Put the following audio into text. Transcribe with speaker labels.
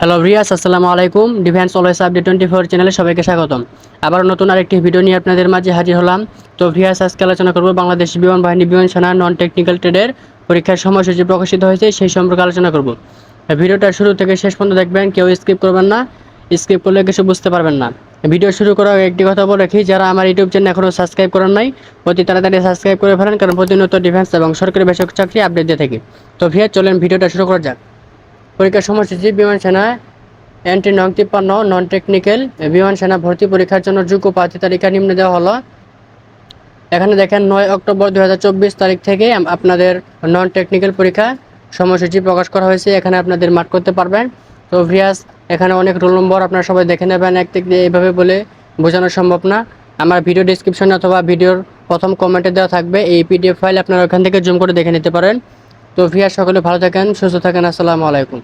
Speaker 1: Hello রিয়াস আসসালামু আলাইকুম। Defence always update twenty four চ্যানেলে সবাইকে স্বাগতম। আবার নতুন আরেকটি ভিডিও নিয়ে আপনাদের মাঝে হাজির হলাম। তো ভিয়াস আজকে আলোচনা করব বাংলাদেশ বিমান বাহিনী, বিমান সেনা নন টেকনিক্যাল ট্রেডের পরীক্ষার সময়সূচি প্রকাশিত হয়েছে, সেই সম্পর্কে আলোচনা করব। ভিডিওটা শুরু থেকে শেষ পর্যন্ত দেখবেন, কেউ স্কিপ করবেন না। স্কিপ করলে কিছু বুঝতে পারবেন না। ভিডিও শুরু করার একটি কথা বলে রাখি, যারা আমার ইউটিউব চ্যানেল এখনও সাবস্ক্রাইব করেন নাই, অতি তাড়াতাড়ি সাবস্ক্রাইব করে ফেলেন, কারণ প্রতিনিয়ত ডিফেন্স এবং সরকারি বেসরকারি চাকরি আপডেট দিয়ে থাকি। তো ভিয়া চলেন ভিডিওটা শুরু করা যাক। পরীক্ষার সময়সূচি, বিমান সেনা এন্ট্রি নং তিপ্পান্ন নন টেকনিক্যাল বিমান সেনা ভর্তি পরীক্ষার জন্য যোগ্য প্রার্থী তালিকা নিম্নে দেওয়া হলো। এখানে দেখেন নয় অক্টোবর দু হাজার চব্বিশ তারিখ থেকে আপনাদের নন টেকনিক্যাল পরীক্ষা সময়সূচি প্রকাশ করা হয়েছে। এখানে আপনাদের মার্ক করতে পারবেন। তো ভিয়াস, এখানে অনেক রোল নম্বর আপনারা সবাই দেখে নেবেন। এক থেকে এইভাবে বলে বোঝানো সম্ভব না। আমার ভিডিও ডিসক্রিপশনে অথবা ভিডিওর প্রথম কমেন্টে দেওয়া থাকবে। এই পিডিএফ ফাইল আপনারা ওখান থেকে জুম করে দেখে নিতে পারেন। তো ভিয়া সকলে ভালো থাকেন সুস্থ থাকেন আসসালামু আলাইকুম।